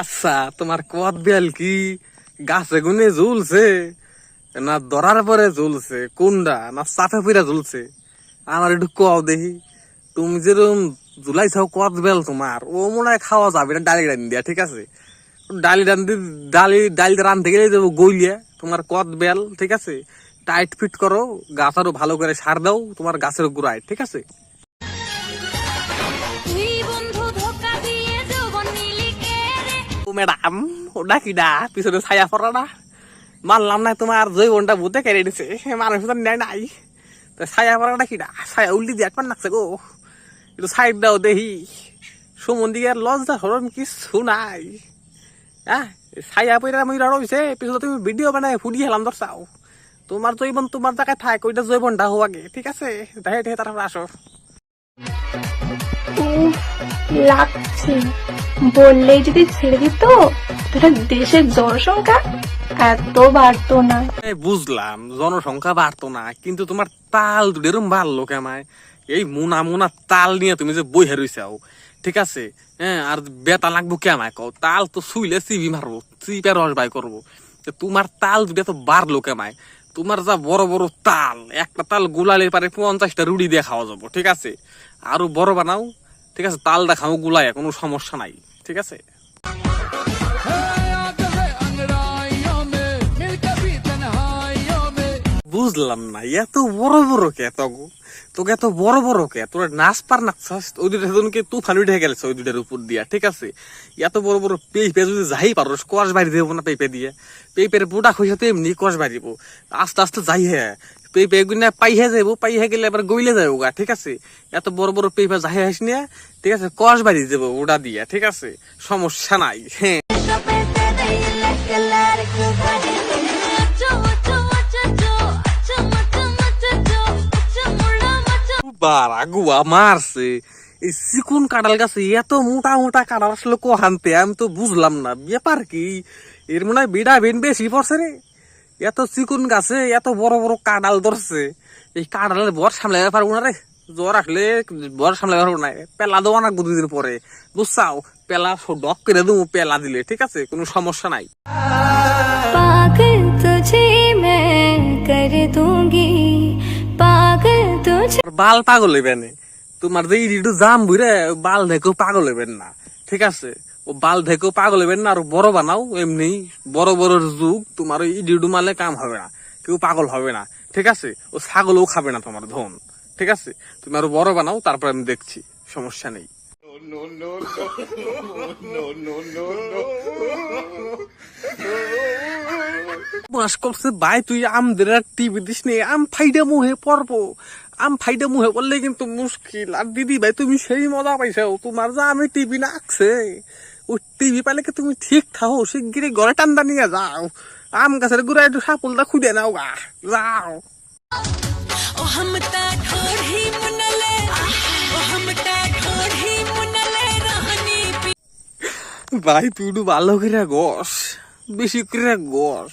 আচ্ছা তোমার কদ বেল কি? গাছে গুনে ঝুলছে। না ধরার পরে ঝুলছে। কোনটা না চাপে পুরা ঝুলছে। আমার একটু কও দেখি। তুমি যেরকম ঝুলাইছাও কদ বেল তোমার, ও মনে হয় খাওয়া যাবে না, ডালি রান দিয়া, ঠিক আছে? ডালি রান ডালি ডালি রানতে গেলে দেবো গইলিয়া তোমার কদ বেল ঠিক আছে? টাইট ফিট করো, গাছ আরও ভালো করে সার দাও, তোমার গাছের গোড়ায়, ঠিক আছে? ম্যাডাম ওটা কি না পিছনে ছায়া পড়া না? মানলাম না তোমার, জৈবনটা ভূতে কেড়ে নিছে। মানুষ তো নেয় নাই। তো ছায়া পড়াটা কি না ছায়া উল্টি দিয়ে একবার নাকছে গো। একটু সাইড দাও দেহি সুমন দিকে আর লজ্জা হরণ কিছু নাই। হ্যাঁ ছায়া পইরা মই রইছে। পিছনে তুমি ভিডিও বানায় ফুটিয়ে হেলাম দর্শাও তোমার জৈবন তোমার জায়গায় থাক, ওইটা জৈবনটা হওয়া আগে, ঠিক আছে? দেখে দেখে তারপর আসো। উফ, লাগছে। বললেই যদি ছেড়ে দিত তাহলে দেশের জনসংখ্যা এত বাড়তো না। বুঝলাম জনসংখ্যা বাড়তো না কিন্তু তোমার তাল দুটো এরম বাড়লো কেমায়। এই মুনা মুনা তাল নিয়ে তুমি যে বই হারইছাও ঠিক আছে? হ্যাঁ আর বেতা লাগবো কেমায় কও? তাল তো শুইলে চিবি মারবো চিপে রস বাই করব। তোমার তাল দুটো তো বাড়লো কেমায়। তোমার যা বড় বড় তাল একটা তাল গুলালে পারে পঞ্চাশটা রুটি দিয়ে খাওয়া যাব ঠিক আছে? আরও বড় বানাও ঠিক আছে? তালটা খাও গুলায় কোনো সমস্যা নাই ঠিক আছে? বুঝলাম না, এত বড় বড় কে তগো? তোকে এত বড় বড় কে? তোরা নাচ পার নাচছাস ওই দুটা সেদিনকে তুফান উঠে গেছে ওই দুটার উপর দিয়া, ঠিক আছে? এত বড় বড় পেঁপে যদি যাই পারো কষ বাড়ি দেবো না পেঁপে দিয়ে? পেঁপের বুটা খুঁজে তো এমনি কষ বাড়িব আস্তে আস্তে যাই হ্যাঁ পেঁপে গুনা পাইহে যাব পাইহে গেলে এবার গইলে যাব গা, ঠিক আছে? এত বড় বড় পেঁপে যাই হাস নিয়ে ঠিক আছে? কষ বাড়ি দেবো ওটা দিয়া, ঠিক আছে? সমস্যা নাই হ্যাঁ। বারা গুয়া মারছে এই চিকুন কাঁঠাল গাছে এত মোটা মোটা কাঁঠাল আসলে কো হানতে আমি তো বুঝলাম না ব্যাপার কি এর মনে হয় বিড়া বেন বেশি পড়ছে রে এত চিকুন গাছে এত বড় বড় কাঁঠাল ধরছে এই কাঁঠালের বর সামলাইতে পারবো না রে জ্বর আসলে বর সামলাইতে পারবো না পেলা দেবো না দুদিন পরে বুঝছাও পেলা ডক করে দেবো পেলা দিলে ঠিক আছে কোনো সমস্যা নাই पागल तुझे मैं कर दूंगी पागल तुझे আর বাল পাগল হইবে না। তোমার যে ইডিটু জাম বুড়ে বাল দেখেও পাগল হইবেন না। ঠিক আছে? ও বাল দেখেও পাগল হইবেন না, আর বড় বানাও এমনি। বড় বড় যুগ, তোমার ওই ইডিটু মালে কাম হবে না। কেউ পাগল হবে না। ঠিক আছে? ও ছাগলও খাবে না তোমার ধন। ঠিক আছে? তুমি আরও বড় বানাও, তারপর আমি দেখছি। সমস্যা নেই। ভাই, তুই আর টিভি দিস নে। আম ফাইডা মুহে পড়ব। আম ফাইডে মুহে করলে কিন্তু মুশকিল। আর দিদি ভাই তুমি সেই মজা পাইছো তোমার যা আমি টিভি না আসছে ওই টিভি পাইলে কি তুমি ঠিক থাকো? শিগগিরই ঘরে টান্দা নিয়ে যাও। আম গাছের গুড়া একটু সাপলটা খুঁজে নাও গা। যাও। ভাই তুই ভালো করে গস। বেশি করে গস।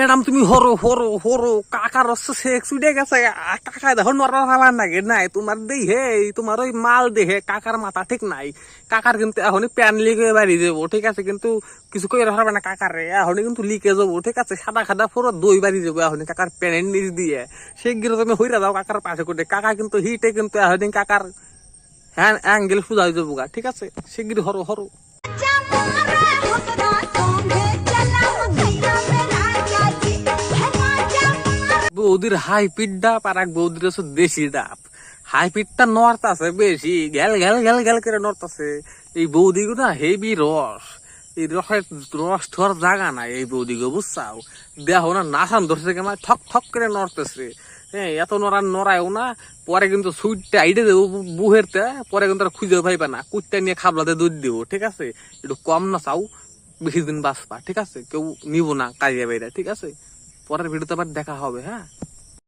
ম্যাডাম, তুমি হরো হরো হরো, কাকার সেক্স উঠে গেছে। কাকা, দেখো নরা নাগে নাই। তোমার দেই হে, তোমার ওই মাল দেহে কাকার মাথা ঠিক নাই। কাকার কিন্তু এখনই প্যান লিকে বাড়ি যাব, ঠিক আছে? কিন্তু কিছু কই হবে না কাকার রে, এখনই কিন্তু লিকে যাব, ঠিক আছে? সাদা খাদা পুরো দই বাড়ি যাব এখনই কাকার প্যানের নিচ দিয়ে। সে গিয়ে তুমি হইরা যাও কাকার পাশে করে কাকা কিন্তু হিটে কিন্তু এখনই কাকার হ্যাঁ অ্যাঙ্গেল সুজাই যাব গা, ঠিক আছে? সে গিয়ে হরো। হরো বৌদির হাই পিট ডাব আর এক বৌদির হচ্ছে দেশি ডাব। হাই পিটটা আছে বেশি গেল গেল গেল গেল করে আছে এই বৌদি না হেভি রস। এই রসের রস ধর জাগা নাই এই বৌদি গো বুঝছাও? দেহ না নাসান ধরছে কেমন, ঠক ঠক করে নড়তেছে। হ্যাঁ এত নড়া নড়ায়ও না, পরে কিন্তু সুইটটা আইডে দেবো বুহেরতে পরে কিন্তু আর খুঁজে পাইবা না। কুটটা নিয়ে খাবলাতে দুধ দিব, ঠিক আছে? একটু কম না চাও বেশি দিন বাঁচবা, ঠিক আছে? কেউ নিব না, কাজে বাইরে, ঠিক আছে? পরের ভিডিওতে আবার দেখা হবে হ্যাঁ?